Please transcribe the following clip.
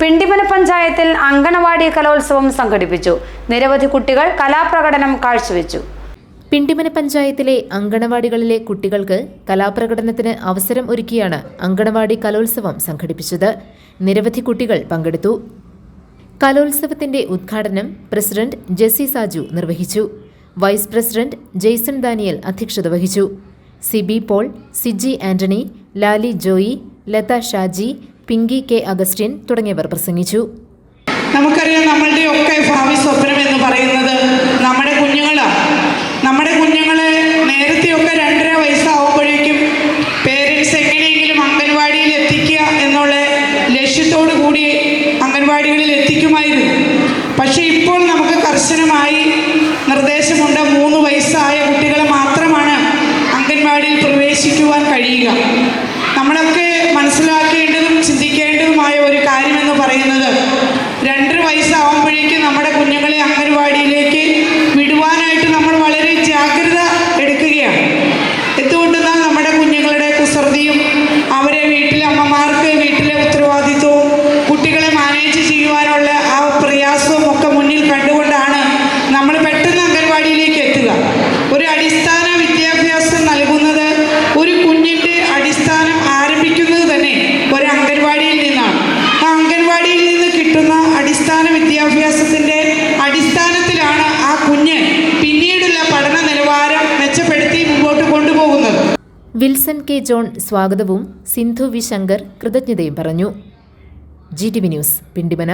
പിണ്ടിമന പഞ്ചായത്തിൽ അങ്കണവാടി കലോത്സവം സംഘടിപ്പിച്ചു. നിരവധി കുട്ടികൾ കലാപ്രകടനം കാഴ്ചവെച്ചു. പിണ്ടിമന പഞ്ചായത്തിലെ അങ്കണവാടികളിലെ കുട്ടികൾക്ക് കലാപ്രകടനത്തിന് അവസരം ഒരുക്കിയാണ് അങ്കണവാടി കലോത്സവം സംഘടിപ്പിച്ചത്. നിരവധി കുട്ടികൾ പങ്കെടുത്തു. കലോത്സവത്തിന്റെ ഉദ്ഘാടനം പ്രസിഡന്റ് ജെസി സാജു നിർവഹിച്ചു. വൈസ് പ്രസിഡന്റ് ജെയ്സൺ ദാനിയൽ അധ്യക്ഷത വഹിച്ചു. Sibi Paul Siji Antony Lali Joy Latha Shaji Pinky K Augustine തുടങ്ങിയവർ പ്രസംഗിച്ചു. നമുക്കറിയാം നമ്മളുടെ ഒക്കെ ഭാവി സ്വപ്നം എന്ന് പറയുന്നത് നമ്മുടെ കുഞ്ഞുങ്ങളാണ് നമ്മുടെ കുഞ്ഞുങ്ങളെ നേരത്തെയൊക്കെ രണ്ടര വയസ്സാവുമ്പോഴേക്കും പേരൻസ് എങ്ങനെയെങ്കിലും അംഗൻവാടിയിൽ എത്തിക്കുക എന്നുള്ള ലക്ഷ്യത്തോടു കൂടി അംഗൻവാടികളിൽ എത്തിക്കുമായിരുന്നു. പക്ഷേ ഇപ്പോൾ നമുക്ക് കർശനമായി പറയുന്നത്. രണ്ടര വയസ്സാവുമ്പോഴേക്കും നമ്മുടെ കുഞ്ഞുങ്ങളെ അംഗൻവാടിയിലേക്ക് വിദ്യാഭ്യാസത്തിന്റെ അടിസ്ഥാനത്തിലാണ് ആ കുഞ്ഞ് പിന്നീടുള്ള പഠന നിലവാരം മെച്ചപ്പെടുത്തി മുമ്പോട്ട് കൊണ്ടുപോകുന്നത്. Wilson K. ജോൺ സ്വാഗതവും സിന്ധു വി. ശങ്കർ കൃതജ്ഞതയും പറഞ്ഞു. G T V news Pindimana.